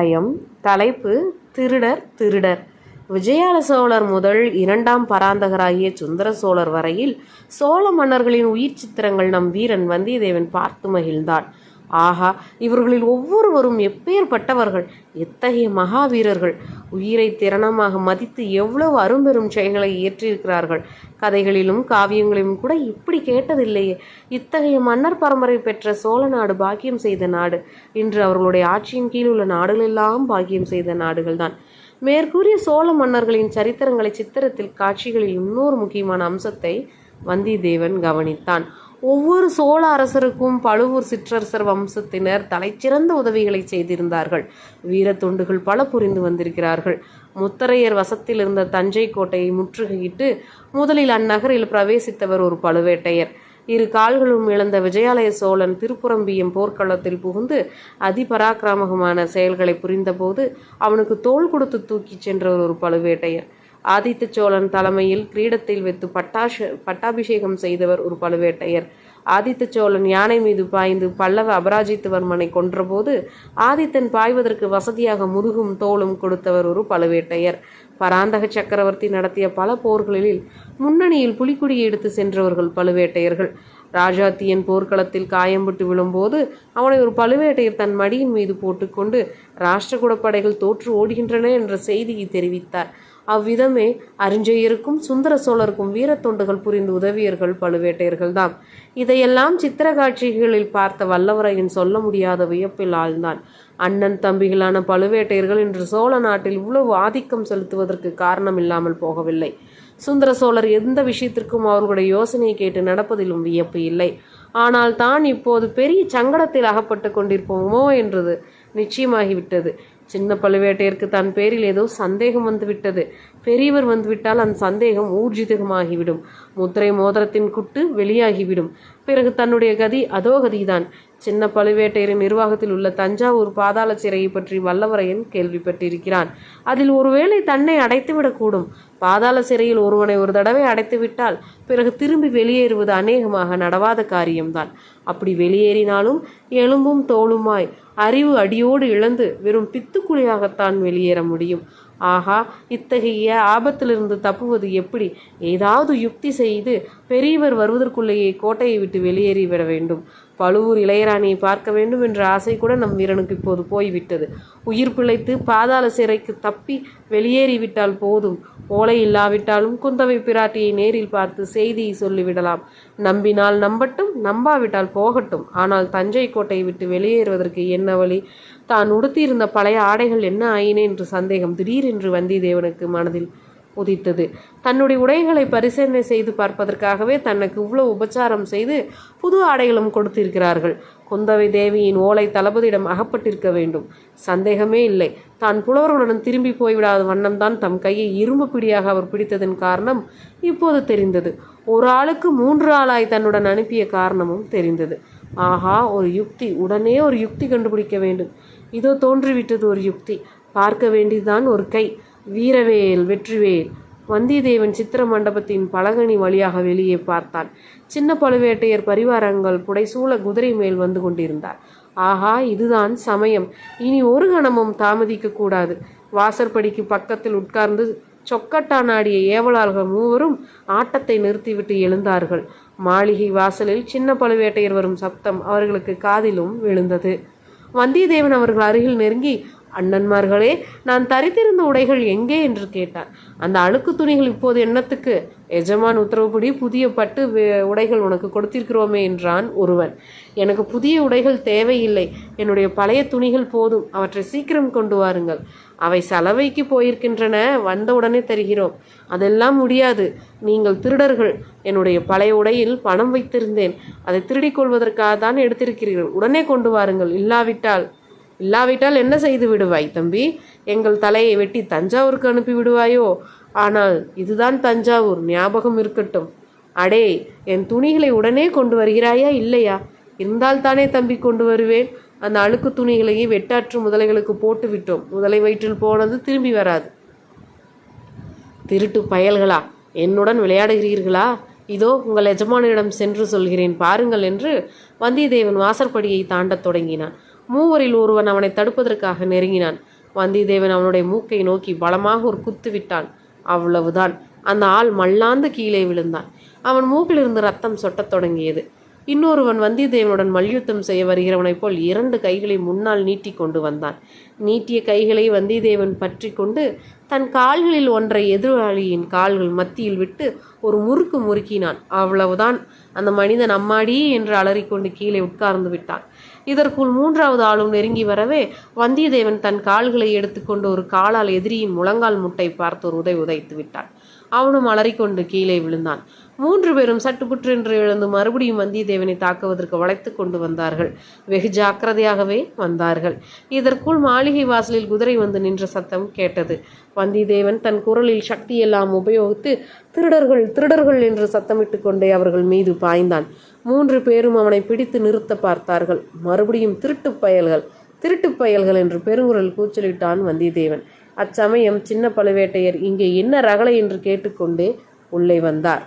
பயம் தலைப்பு திருடர் திருடர். விஜயால சோழர் முதல் இரண்டாம் பராந்தகராகிய சுந்தர சோழர் வரையில் சோழ மன்னர்களின் உயிர் சித்திரங்கள் நம் வீரன் வந்தியத்தேவன் பார்த்து மகிழ்ந்தான் ஆஹா இவர்களில் ஒவ்வொருவரும் எப்பேற்பட்டவர்கள் எத்தகைய மகாவீரர்கள். உயிரை திறனமாக மதித்து எவ்வளவு அரும்பெரும் செயல்களை இயற்றியிருக்கிறார்கள். கதைகளிலும் காவியங்களிலும் கூட இப்படி கேட்டதில்லையே. இத்தகைய மன்னர் பரம்பரை பெற்ற சோழ நாடு பாக்கியம் செய்த நாடு. இன்று அவர்களுடைய ஆட்சியின் கீழ் உள்ள நாடுகளெல்லாம் பாக்கியம் செய்த நாடுகள்தான். மேற்கூறிய சோழ மன்னர்களின் சரித்திரங்களை சித்திரத்தில் காட்சிகளில் இன்னொரு முக்கியமான அம்சத்தை வந்தியத்தேவன் கவனித்தான். ஒவ்வொரு சோழ அரசருக்கும் பழுவூர் சிற்றரசர் வம்சத்தினர் தலைச்சிறந்த உதவிகளை செய்திருந்தார்கள். வீர துண்டுகள் பல புரிந்து வந்திருக்கிறார்கள். முத்தரையர் வசத்தில் இருந்த தஞ்சை கோட்டையை முற்றுகையிட்டு முதலில் அந்நகரில் பிரவேசித்தவர் ஒரு பழுவேட்டையர். இரு கால்களும் இழந்த விஜயாலய சோழன் திருப்புறம்பியம் போர்க்களத்தில் புகுந்து அதிபராக்கிரமகமான செயல்களை புரிந்தபோது அவனுக்கு தோள் கொடுத்து தூக்கிச் சென்றவர் ஒரு பழுவேட்டையர். ஆதித்த சோழன் தலைமையில் கிரீடத்தில் வைத்து பட்டாஷ பட்டாபிஷேகம் செய்தவர் ஒரு பழுவேட்டையர். ஆதித்த சோழன் யானை மீது பாய்ந்து பல்லவ அபராஜித்தவர்மனை கொன்றபோது ஆதித்தன் பாய்வதற்கு வசதியாக முதுகும் தோளும் கொடுத்தவர் ஒரு பழுவேட்டையர். பராந்தக சக்கரவர்த்தி நடத்திய பல போர்களில் முன்னணியில் புலிக்குடியை எடுத்து சென்றவர்கள் பழுவேட்டையர்கள். ராஜாத்தியன் போர்க்களத்தில் காயம்பட்டு விழும்போது அவனை ஒரு பழுவேட்டையர் தன் மடியின் மீது போட்டுக்கொண்டு ராஷ்டிரகுடப்படைகள் தோற்று ஓடுகின்றன என்ற செய்தியை தெரிவித்தார். அவ்விதமே அரிஞ்சயருக்கும் சுந்தர சோழருக்கும் வீரத்தொண்டுகள் புரிந்து உதவியர்கள் பழுவேட்டையர்கள் தாம் இதையெல்லாம் சித்திர காட்சிகளில் பார்த்த வல்லவரையின் சொல்ல முடியாத வியப்பில் ஆழ்ந்தான். அண்ணன் தம்பிகளான பழுவேட்டையர்கள் இன்று சோழ நாட்டில் இவ்வளவு ஆதிக்கம் செலுத்துவதற்கு காரணம் இல்லாமல் போகவில்லை. சுந்தர சோழர் எந்த விஷயத்திற்கும் அவர்களுடைய யோசனையை கேட்டு நடப்பதிலும் வியப்பு இல்லை. ஆனால் தான் இப்போது பெரிய சங்கடத்தில் அகப்பட்டு கொண்டிருப்போமோ என்றது நிச்சயமாகிவிட்டது. சின்ன பழுவேட்டையருக்கு தன் பேரில் ஏதோ சந்தேகம் வந்துவிட்டது. பெரியவர் வந்துவிட்டால் அந்த சந்தேகம் ஊர்ஜிதமாகிவிடும். முத்திரை மோதிரத்தின் குட்டு வெளியாகிவிடும். பிறகு தன்னுடைய கதி அதோ கதிதான். சின்ன பழுவேட்டையரின் நிர்வாகத்தில் உள்ள தஞ்சாவூர் பாதாள சிறையை பற்றி வல்லவரையன் கேள்விப்பட்டிருக்கிறான் அதில் ஒருவேளை தன்னை அடைத்துவிடக்கூடும் பாதாள சிறையில் ஒருவனை ஒரு தடவை அடைத்துவிட்டால் பிறகு திரும்பி வெளியேறுவது அநேகமாக நடவாத காரியம்தான். அப்படி வெளியேறினாலும் எலும்பும் தோளுமாய் அறிவு அடியோடு இழந்து வெறும் பித்துக்குழியாகத்தான் வெளியேற முடியும். ஆகா இத்தகைய ஆபத்திலிருந்து தப்புவது எப்படி? ஏதாவது யுக்தி செய்து பெரியவர் வருவதற்குள்ளேயே கோட்டையை விட்டு வெளியேறிவிட வேண்டும். பழுவூர் இளையராணியை பார்க்க வேண்டும் என்ற ஆசை கூட நம் வீரனுக்கு இப்போது போய்விட்டது. உயிர் பிழைத்து பாதாள சிறைக்கு தப்பி வெளியேறிவிட்டால் போதும். ஓலை இல்லாவிட்டாலும் குந்தவை பிராட்டியை நேரில் பார்த்து செய்தியை சொல்லிவிடலாம். நம்பினால் நம்பட்டும் நம்பாவிட்டால் போகட்டும். ஆனால் தஞ்சை கோட்டையை விட்டு வெளியேறுவதற்கு என்ன வழி? தான் உடுத்தியிருந்த பழைய ஆடைகள் என்ன ஆயினே என்று சந்தேகம். திடீரென்று வந்தியத்தேவனுக்கு மனதில் உதித்தது. தன்னுடைய உடைகளை பரிசீலனை செய்து பார்ப்பதற்காகவே தனக்கு இவ்வளவு உபச்சாரம் செய்து புது ஆடைகளும் கொடுத்திருக்கிறார்கள். குந்தவை தேவியின் ஓலை தளபதியிடம் அகப்பட்டிருக்க வேண்டும். சந்தேகமே இல்லை. தான் புலவர்களுடன் திரும்பி போய்விடாத வண்ணம்தான் தம் கையை இரும்பு பிடியாக அவர் பிடித்ததன் காரணம் இப்போது தெரிந்தது. ஒரு ஆளுக்கு மூன்று ஆளாய் தன்னுடன் அனுப்பிய காரணமும் தெரிந்தது. ஆஹா ஒரு யுக்தி. உடனே ஒரு யுக்தி கண்டுபிடிக்க வேண்டும். இதோ தோன்றிவிட்டது ஒரு யுக்தி. பார்க்க வேண்டியதுதான் ஒரு கை. வீரவேல் வெற்றிவேல். வந்தியத்தேவன் சித்திர மண்டபத்தின் பலகனி வழியாக வெளியே பார்த்தான். சின்ன பழுவேட்டையர் பரிவாரங்கள் புடைசூழ குதிரை மேல் வந்து கொண்டிருந்தார். ஆஹா இதுதான் சமயம். இனி ஒரு கணமும் தாமதிக்க கூடாது. வாசற்படிக்கு பக்கத்தில் உட்கார்ந்து சொக்கட்டானாடிய ஏவலாளர்கள் மூவரும் ஆட்டத்தை நிறுத்திவிட்டு எழுந்தார்கள். மாளிகை வாசலில் சின்ன பழுவேட்டையர் வரும் சப்தம் அவர்களுக்கு காதிலும் விழுந்தது. வந்தியத்தேவன் அவர்கள் அருகில் நெருங்கி அண்ணன்மார்களே நான் தரித்திருந்த உடைகள் எங்கே என்று கேட்டான் அந்த அழுக்கு துணிகள் இப்போது என்னத்துக்கு? எஜமான் உத்தரவுப்படி புதிய பட்டு உடைகள் உனக்கு கொடுத்திருக்கிறோமே என்றான் ஒருவன். எனக்கு புதிய உடைகள் தேவையில்லை. என்னுடைய பழைய துணிகள் போதும். அவற்றை சீக்கிரம் கொண்டு வாருங்கள். அவை சலவைக்கு போயிருக்கின்றன. வந்தவுடனே தருகிறோம். அதெல்லாம் முடியாது. நீங்கள் திருடர்கள். என்னுடைய பழைய உடையில் பணம் வைத்திருந்தேன். அதை திருடிக் கொள்வதற்காக தான் எடுத்திருக்கிறீர்கள். உடனே கொண்டு வாருங்கள். இல்லாவிட்டால் இல்லாவிட்டால் என்ன செய்து விடுவாய் தம்பி? எங்கள் தலையை வெட்டி தஞ்சாவூருக்கு அனுப்பி விடுவாயோ? ஆனால் இதுதான் தஞ்சாவூர் ஞாபகம் இருக்கட்டும். அடே என் துணிகளை உடனே கொண்டு வருகிறாயா இல்லையா? இருந்தால் தானே தம்பி கொண்டு வருவேன். அந்த அழுக்கு துணிகளையே வெட்டாற்று முதலைகளுக்கு போட்டு விட்டோம். முதலை வயிற்றில் போனது திரும்பி வராது. திருட்டு பயல்களா? என்னுடன் விளையாடுகிறீர்களா? இதோ உங்கள் எஜமானிடம் சென்று சொல்கிறேன். பாருங்கள் என்று வந்தியத்தேவன் வாசற்படியை தாண்டத் தொடங்கினான். மூவரில் ஒருவன் அவனை தடுப்பதற்காக நெருங்கினான். வந்தியத்தேவன் அவனுடைய மூக்கை நோக்கி பலமாக ஒரு குத்து விட்டான். அவ்வளவுதான். அந்த ஆள் மல்லாந்து கீழே விழுந்தான். அவன் மூக்கிலிருந்து ரத்தம் சொட்டத் தொடங்கியது. இன்னொருவன் வந்தியத்தேவனுடன் மல்யுத்தம் செய்ய வருகிறவனைப் போல் இரண்டு கைகளை முன்னால் நீட்டி கொண்டு வந்தான். நீட்டிய கைகளை வந்தியத்தேவன் பற்றி கொண்டு தன் கால்களில் ஒன்றை எதிராளியின் கால்கள் மத்தியில் விட்டு ஒரு முறுக்கு முறுக்கினான். அவ்வளவுதான். அந்த மனிதன் அம்மாடி என்று அலறிக்கொண்டு கீழே உட்கார்ந்து விட்டான். இதற்குள் மூன்றாவது ஆளும் நெருங்கி வரவே வந்தியத்தேவன் தன் கால்களை எடுத்துக்கொண்டு ஒரு காலால் எதிரியின் முழங்கால் முட்டை பார்த்து ஒரு உதை உதைத்து விட்டான். அவனும் அலறிக்கொண்டு கீழே விழுந்தான். மூன்று பேரும் சட்டுப்புற்றென்று எழுந்து மறுபடியும் வந்தியத்தேவனை தாக்குவதற்கு வளைத்து கொண்டு வந்தார்கள். வெகு ஜாக்கிரதையாகவே வந்தார்கள். இதற்குள் மாளிகை வாசலில் குதிரை வந்து நின்ற சத்தம் கேட்டது. வந்தியத்தேவன் தன் குரலில் சக்தியெல்லாம் உபயோகித்து திருடர்கள் திருடர்கள் என்று சத்தமிட்டு கொண்டே அவர்கள் மீது பாய்ந்தான். மூன்று பேரும் அவனை பிடித்து நிறுத்த பார்த்தார்கள். மறுபடியும் திருட்டுப் பயல்கள் திருட்டுப் பயல்கள் என்று பெருங்குரல் கூச்சலிட்டான் வந்தியத்தேவன். அச்சமயம் சின்ன பழுவேட்டையர் இங்கே என்ன ரகளை என்று கேட்டுக்கொண்டே உள்ளே வந்தார்.